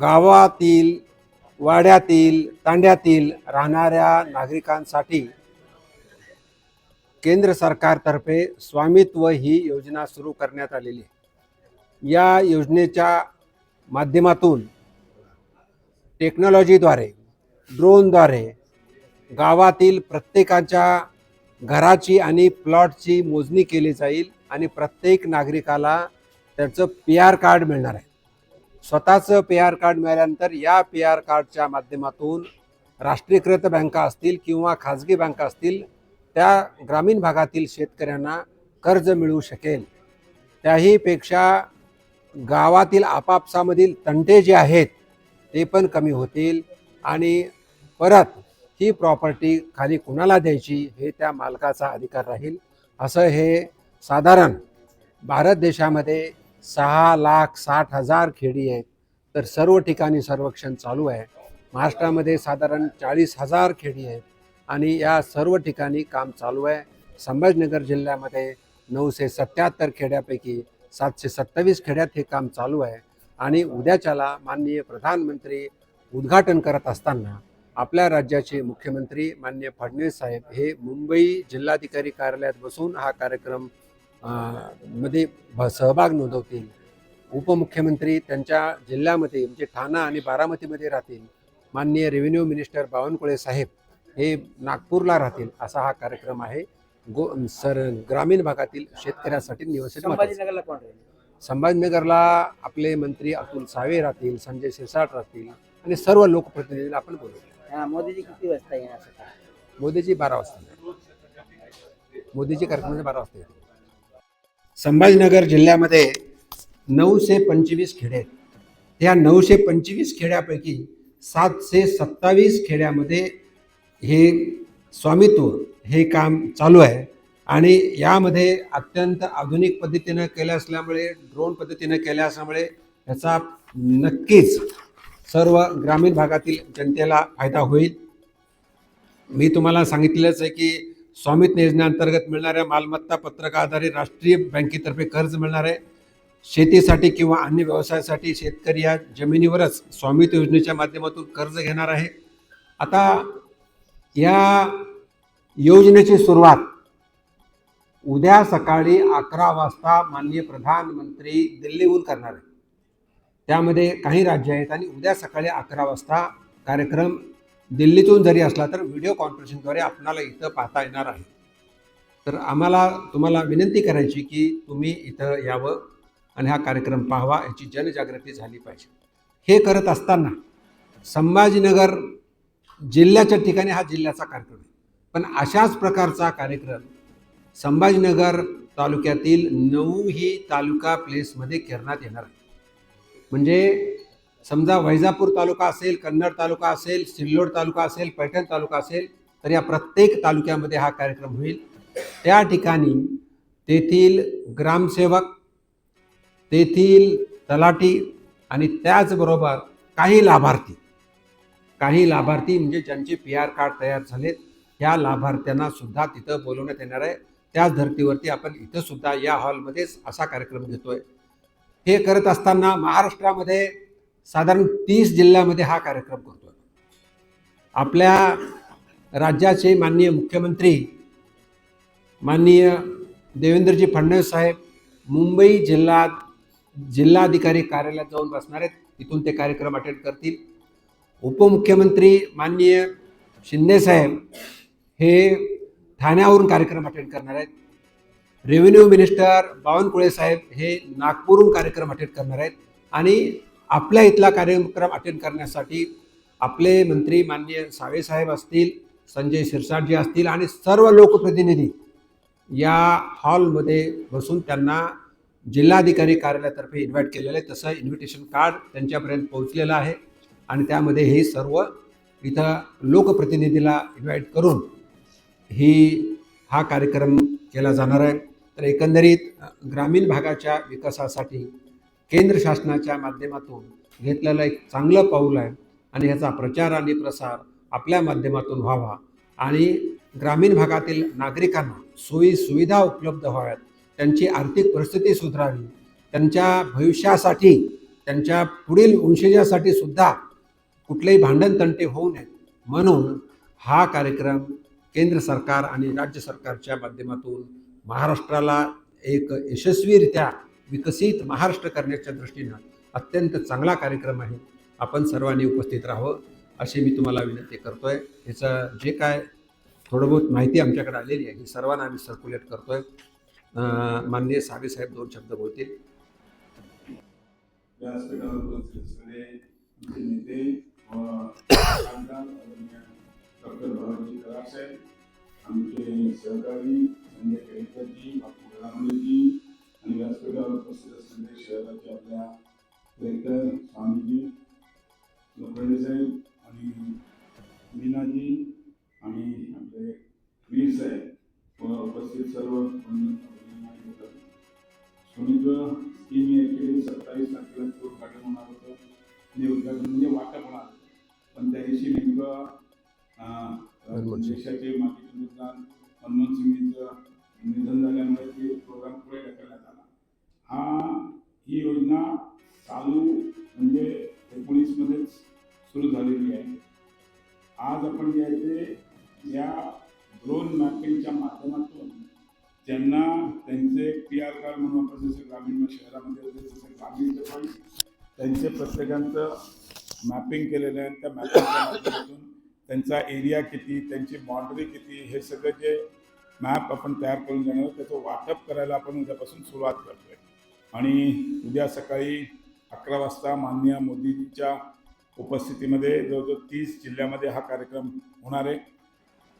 गावातील वाड्यातील तांड्यातील राहणाऱ्या नागरिकांसाठी केंद्र सरकारतर्फे स्वामित्व ही योजना सुरू करण्यात आलेली आहे. या योजनेच्या माध्यमातून टेक्नॉलॉजीद्वारे ड्रोनद्वारे गावातील प्रत्येकाच्या घराची आणि प्लॉटची मोजणी केली जाईल आणि प्रत्येक नागरिकाला त्याचं पी आर कार्ड मिळणार आहे. स्वतःचं पी आर कार्ड मिळाल्यानंतर या पी आर कार्डच्या माध्यमातून राष्ट्रीयकृत बँका असतील किंवा खाजगी बँका असतील त्या ग्रामीण भागातील शेतकऱ्यांना कर्ज मिळू शकेल. त्याहीपेक्षा गावातील आपापसामधील तंटे जे आहेत ते पण कमी होतील आणि परत ही प्रॉपर्टी खाली कुणाला द्यायची हे त्या मालकाचा अधिकार राहील. असं हे साधारण भारत देशामध्ये सहा लाख साठ हजार खेडी आहेत. तर सर्व ठिकाणी सर्वेक्षण चालू आहे. महाराष्ट्रामध्ये साधारण चाळीस हजार खेडी आहेत. आणि या सर्व ठिकाणी काम चालू आहे. संभाजीनगर जिल्ह्यामध्ये नऊशे सत्याहत्तर खेड्यापैकी सातशे सत्तावीस खेड्यात हे काम चालू आहे. आणि उद्याच्याला माननीय प्रधानमंत्री उद्घाटन करत असताना आपल्या राज्याचे मुख्यमंत्री माननीय फडणवीस साहेब हे मुंबई जिल्हाधिकारी कार्यालयात बसून हा कार्यक्रम मध्ये सहभाग नोंदवतील उपमुख्यमंत्री त्यांच्या जिल्ह्यामध्ये म्हणजे ठाणा आणि बारामतीमध्ये राहतील माननीय रेव्हेन्यू मिनिस्टर बावनकुळे साहेब हे नागपूरला राहतील असा हा कार्यक्रम आहे गो सर ग्रामीण भागातील शेतकऱ्यासाठी निवसित महत्त्वाचा. संभाजीनगरला आपले मंत्री अतुल सावे राहतील संजय शिरसाट राहतील आणि सर्व लोकप्रतिनिधीला आपण बोलवू हा, मोदीजी किती वाजता येणार? मोदीजी बारा वाजता. मोदीजी कार्यक्रमाचे बारा वाजता येतील. संभाजीनगर जिल्ह्यामध्ये नऊशे पंचवीस खेडे आहेत. या नऊशे पंचवीस खेड्यापैकी सातशे सत्तावीस खेड्यामध्ये हे स्वामित्व हे काम चालू आहे. आणि यामध्ये अत्यंत आधुनिक पद्धतीनं केलं असल्यामुळे ड्रोन पद्धतीनं केलं असल्यामुळे याचा नक्कीच सर्व ग्रामीण भागातील जनतेला फायदा होईल. मी तुम्हाला सांगितलंच आहे की स्वामित्व योजनेअंतर्गत मिळणाऱ्या मालमत्ता आधारित राष्ट्रीय बँकेतर्फे कर्ज मिळणार आहे. शेतीसाठी किंवा अन्य व्यवसायासाठी शेतकरी या जमिनीवरच स्वामित्व योजनेच्या माध्यमातून कर्ज घेणार आहे. आता या योजनेची सुरुवात उद्या सकाळी अकरा वाजता माननीय प्रधानमंत्री दिल्लीहून करणार आहे. त्यामध्ये काही राज्य आहेत आणि उद्या सकाळी अकरा वाजता कार्यक्रम दिल्लीतून जरी असला तर व्हिडिओ कॉन्फरन्सिंगद्वारे आपणाला इथं पाहता येणार आहे. तर आम्हाला तुम्हाला विनंती करायची की तुम्ही इथं यावं आणि हा कार्यक्रम पाहावा याची जनजागृती झाली पाहिजे. हे करत असताना संभाजीनगर जिल्ह्याच्या ठिकाणी हा जिल्ह्याचा कार्यक्रम आहे. पण अशाच प्रकारचा कार्यक्रम संभाजीनगर तालुक्यातील नऊही तालुका प्लेसमध्ये करण्यात येणार आहे. म्हणजे समजा वैजापूर तालुका असेल कन्नड तालुका असेल सिल्लोड तालुका असेल पैठण तालुका असेल तर या प्रत्येक तालुक्यामध्ये हा कार्यक्रम होईल. त्या ठिकाणी तेथील ग्रामसेवक तेथील तलाठी आणि त्याचबरोबर काही लाभार्थी काही लाभार्थी म्हणजे ज्यांचे पी आर कार्ड तयार झालेत ह्या लाभार्थ्यांना सुद्धा तिथं बोलवण्यात येणार आहे. त्याच धर्तीवरती आपण इथं सुद्धा या हॉलमध्येच असा कार्यक्रम घेतोय. हे करत असताना महाराष्ट्रामध्ये साधारण तीस जिल्ह्यामध्ये हा कार्यक्रम करतो आपल्या राज्याचे माननीय मुख्यमंत्री माननीय देवेंद्रजी फडणवीस साहेब मुंबई जिल्ह्यात जिल्हाधिकारी कार्यालयात जाऊन बसणार आहेत. तिथून ते कार्यक्रम अटेंड करतील. उपमुख्यमंत्री माननीय शिंदेसाहेब हे ठाण्यावरून कार्यक्रम अटेंड करणार आहेत. रेव्हेन्यू मिनिस्टर बावनकुळे साहेब हे नागपूरहून कार्यक्रम अटेंड करणार आहेत. आणि आपल्या इथला कार्यक्रम अटेंड करण्यासाठी आपले मंत्री माननीय सावे साहेब असतील संजय शिरसाटजी असतील आणि सर्व लोकप्रतिनिधी या हॉलमध्ये बसून त्यांना जिल्हाधिकारी कार्यालयातर्फे इन्व्हाइट केलेलं आहे. तसं इन्व्हिटेशन कार्ड त्यांच्यापर्यंत पोहोचलेलं आहे आणि त्यामध्ये हे सर्व इथं लोकप्रतिनिधीला इन्व्हाइट करून ही हा कार्यक्रम केला जाणार आहे. तर एकंदरीत ग्रामीण भागाच्या विकासासाठी केंद्र शासनाच्या माध्यमातून घेतलेलं एक चांगलं पाऊल आहे आणि ह्याचा प्रचार आणि प्रसार आपल्या माध्यमातून व्हावा. आणि ग्रामीण भागातील नागरिकांना सोयी सुविधा उपलब्ध व्हाव्यात. त्यांची आर्थिक परिस्थिती सुधारावी. त्यांच्या भविष्यासाठी त्यांच्या पुढील वंशजासाठी सुद्धा कुठलेही भांडण तंटे होऊ नयेत. म्हणून हा कार्यक्रम केंद्र सरकार आणि राज्य सरकारच्या माध्यमातून महाराष्ट्राला एक यशस्वीरित्या विकसित महाराष्ट्र करण्याच्या दृष्टीनं अत्यंत चांगला कार्यक्रम आहे. आपण सर्वांनी उपस्थित राहावं अशी मी तुम्हाला विनंती करतोय. ह्याचं जे काय थोडं बहुत माहिती आमच्याकडे आलेली आहे ही सर्वांना आम्ही सर्क्युलेट करतोय. आहे माननीय साहेब साहेब दोन शब्द बोलतील. आमचे सहकारी संजय केळकरजी बापू आणि व्यासपीठावर उपस्थित असलेले शहराचे आपल्या कलेक्टर स्वामीजी लोखंडे साहेब आणि मीनाजी आणि आपले वीर साहेब व उपस्थित सर्व. सोनीचं स्कीम ॲक्च्युली सत्तावीस तारखेला ते उद्घाटन होणार होतं आणि उद्घाटन म्हणजे वाटप होणार. पण त्या दिवशी नेमकं सिंग. देशाचे माजी पंतप्रधान मनमोहन सिंगचं निधन झाल्यामुळे आज आपण जे आहे ते या ड्रोन मॅपिंगच्या माध्यमातून. ज्यांना त्यांचे पी आर कार्ड म्हणून आपण जसं ग्रामीण शहरामध्ये होते तसं ग्रामीण पण त्यांचे प्रत्येकांचं मॅपिंग केलेलं आहे. त्या मॅपिंगच्या माध्यमातून त्यांचा एरिया किती त्यांची बाउंड्री किती हे सगळं जे मॅप आपण तयार करून देणार त्याचं वाटप करायला आपण उद्यापासून सुरुवात करतोय. आणि उद्या सकाळी अकरा वाजता माननीय मोदीजींच्या उपस्थितीमध्ये जवळजवळ तीस जिल्ह्यामध्ये हा कार्यक्रम होणार आहे.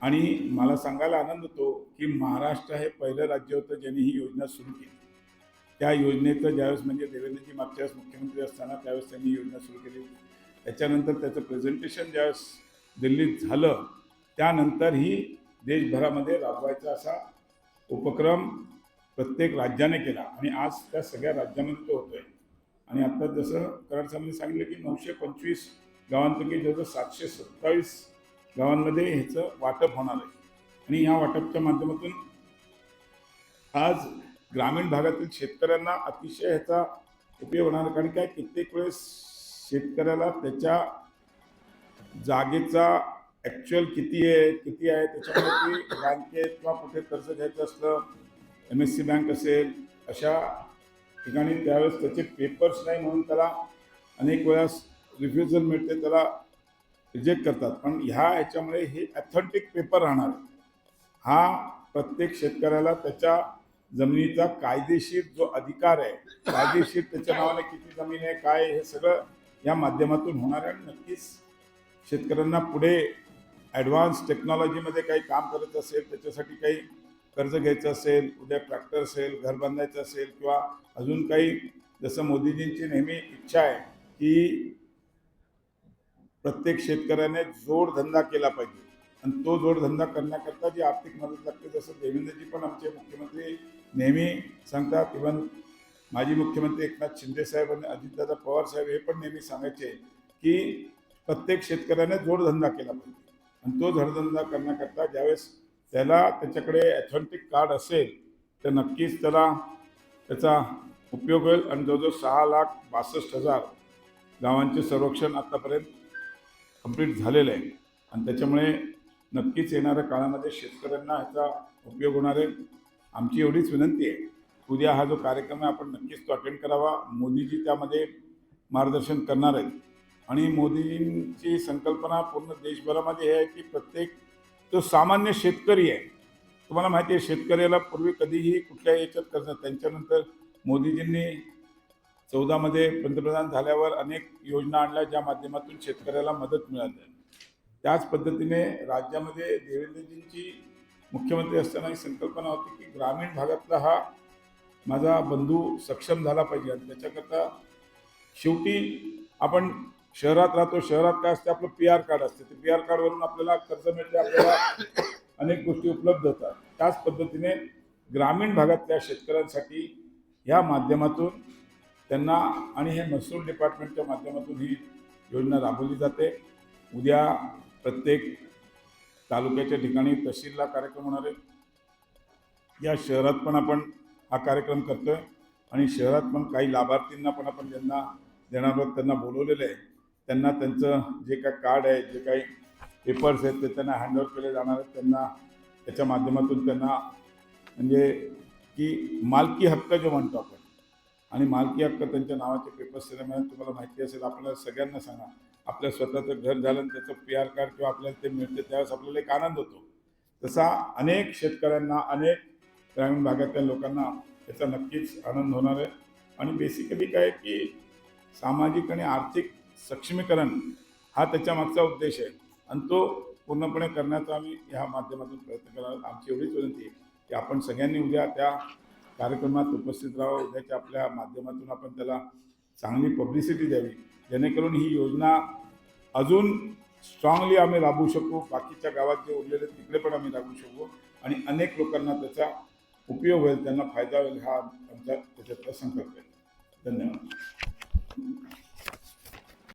आणि मला सांगायला आनंद होतो की महाराष्ट्र हे पहिलं राज्य होतं ज्यांनी ही योजना सुरू केली. त्या योजनेचं ज्यावेळेस म्हणजे देवेंद्रजी मागच्या वेळेस मुख्यमंत्री असताना त्यावेळेस त्यांनी योजना सुरू केली. त्याच्यानंतर त्याचं प्रेझेंटेशन ज्यावेळेस दिल्लीत झालं त्यानंतर ही देशभरामध्ये राबवायचा असा उपक्रम प्रत्येक राज्याने केला. आणि आज त्या सगळ्या राज्यामध्ये तो होतो आहे आणि आता जसं कराड साहेबांनी सांगितलं की नऊशे पंचवीस गावांपैकी जवळजवळ सातशे सत्तावीस गावांमध्ये ह्याचं वाटप होणार आहे. आणि ह्या वाटपच्या माध्यमातून आज ग्रामीण भागातील शेतकऱ्यांना अतिशय ह्याचा उपयोग होणार कारण काय कित्येक वेळेस शेतकऱ्याला त्याच्या जागेचा ॲक्च्युअल किती आहे किती आहे त्याच्यामध्ये बँकेत किंवा कुठे कर्ज घ्यायचं असलं एम एस सी बँक असेल अशा ठिकाणी त्यावेळेस त्याचे पेपर्स नाही म्हणून त्याला अनेक वेळा रिफ्युजल मिळते त्याला रिजेक्ट करतात. पण ह्या याच्यामुळे हे ॲथेंटिक पेपर राहणार हा प्रत्येक शेतकऱ्याला त्याच्या जमिनीचा कायदेशीर जो अधिकार आहे कायदेशीर त्याच्या नावाने किती जमीन आहे काय हे सगळं या माध्यमातून होणार आहे. आणि नक्कीच शेतकऱ्यांना पुढे ॲडव्हान्स टेक्नॉलॉजीमध्ये काही काम करत असेल त्याच्यासाठी काही कर्ज घ्यायचं असेल उद्या ट्रॅक्टर असेल घर बांधायचं असेल किंवा अजून काही जसं मोदीजींची नेहमी इच्छा आहे की प्रत्येक शेतकऱ्याने जोडधंदा केला पाहिजे. आणि तो जोडधंदा करण्याकरता जी आर्थिक मदत लागते जसं देवेंद्रजी पण आमचे मुख्यमंत्री नेहमी सांगतात. इव्हन माजी मुख्यमंत्री एकनाथ शिंदे साहेब आणि अजितदादा पवार साहेब हे पण नेहमी सांगायचे की प्रत्येक शेतकऱ्याने जोडधंदा केला पाहिजे. आणि तो जोडधंदा करण्याकरता ज्यावेळेस त्याला त्याच्याकडे ॲथॉन्टिक कार्ड असेल तर नक्कीच त्याला त्याचा उपयोग होईल. आणि जवळजवळ सहा लाख बासष्ट हजार गावांचे सर्वेक्षण आत्तापर्यंत कंप्लीट झालेलं आहे. आणि त्याच्यामुळे नक्कीच येणाऱ्या काळामध्ये शेतकऱ्यांना ह्याचा उपयोग होणार आहे. आमची एवढीच विनंती आहे. उद्या हा जो कार्यक्रम आहे आपण नक्कीच तो अटेंड करावा. मोदीजी त्यामध्ये मार्गदर्शन करणार आहेत. आणि मोदीजींची संकल्पना पूर्ण देशभरामध्ये हे आहे की प्रत्येक तो सामान्य शेतकरी आहे तुम्हाला माहिती आहे शेतकऱ्याला पूर्वी कधीही कुठल्याही याच्यात कर्ज त्यांच्यानंतर मोदीजींनी चौदामध्ये पंतप्रधान झाल्यावर अनेक योजना आणल्या ज्या माध्यमातून शेतकऱ्याला मदत मिळाली. त्याच पद्धतीने राज्यामध्ये देवेंद्रजींची मुख्यमंत्री असताना ही संकल्पना होती की ग्रामीण भागातला हा माझा बंधू सक्षम झाला पाहिजे. आणि त्याच्याकरता शेवटी आपण शहरात राहतो शहरात काय असते आपलं पी आर कार्ड असते. ते पी आर कार्डवरून आपल्याला कर्ज मिळते आपल्याला अनेक गोष्टी उपलब्ध होतात. त्याच पद्धतीने ग्रामीण भागातल्या शेतकऱ्यांसाठी या माध्यमातून त्यांना आणि हे महसूल डिपार्टमेंटच्या माध्यमातून ही योजना राबवली जाते. उद्या प्रत्येक तालुक्याच्या ठिकाणी तहसीलला कार्यक्रम होणार आहे. या शहरात पण आपण हा कार्यक्रम करतोय आणि शहरात पण काही लाभार्थींना पण आपण ज्यांना देणार आहोत त्यांना बोलवलेलं आहे. त्यांना त्यांचं जे काय कार्ड आहे जे काही पेपर्स आहेत ते त्यांना हँडओव्हर केले जाणार आहेत. त्यांना त्याच्या माध्यमातून त्यांना म्हणजे की मालकी हक्क जो म्हणतो आपण. आणि मालकी हक्क त्यांच्या नावाचे पेपर्स दिल्यामुळे तुम्हाला माहिती असेल आपल्याला सगळ्यांना सांगा. आपल्या स्वतःचं घर झालं आणि त्याचं पी आर कार्ड किंवा आपल्याला ते मिळते त्यावेळेस आपल्याला एक आनंद होतो. तसा अनेक शेतकऱ्यांना अनेक ग्रामीण भागातल्या लोकांना त्याचा नक्कीच आनंद होणार आहे. आणि बेसिकली काय की सामाजिक आणि आर्थिक सक्षमीकरण हा त्याच्या मागचा उद्देश आहे. आणि तो पूर्णपणे करण्याचा आम्ही ह्या माध्यमातून प्रयत्न करणार आमची एवढीच विनंती आहे की आपण सगळ्यांनी उद्या त्या कार्यक्रमात उपस्थित राहावं उद्याच्या आपल्या माध्यमातून आपण त्याला चांगली पब्लिसिटी द्यावी. जेणेकरून ही योजना अजून स्ट्रॉंगली आम्ही राबवू शकू. बाकीच्या गावात जे उरलेले तिकडे पण आम्ही राबवू शकू. आणि अनेक लोकांना त्याचा उपयोग होईल त्यांना फायदा होईल हा आमचा त्याच्यातला संकल्प आहे. धन्यवाद.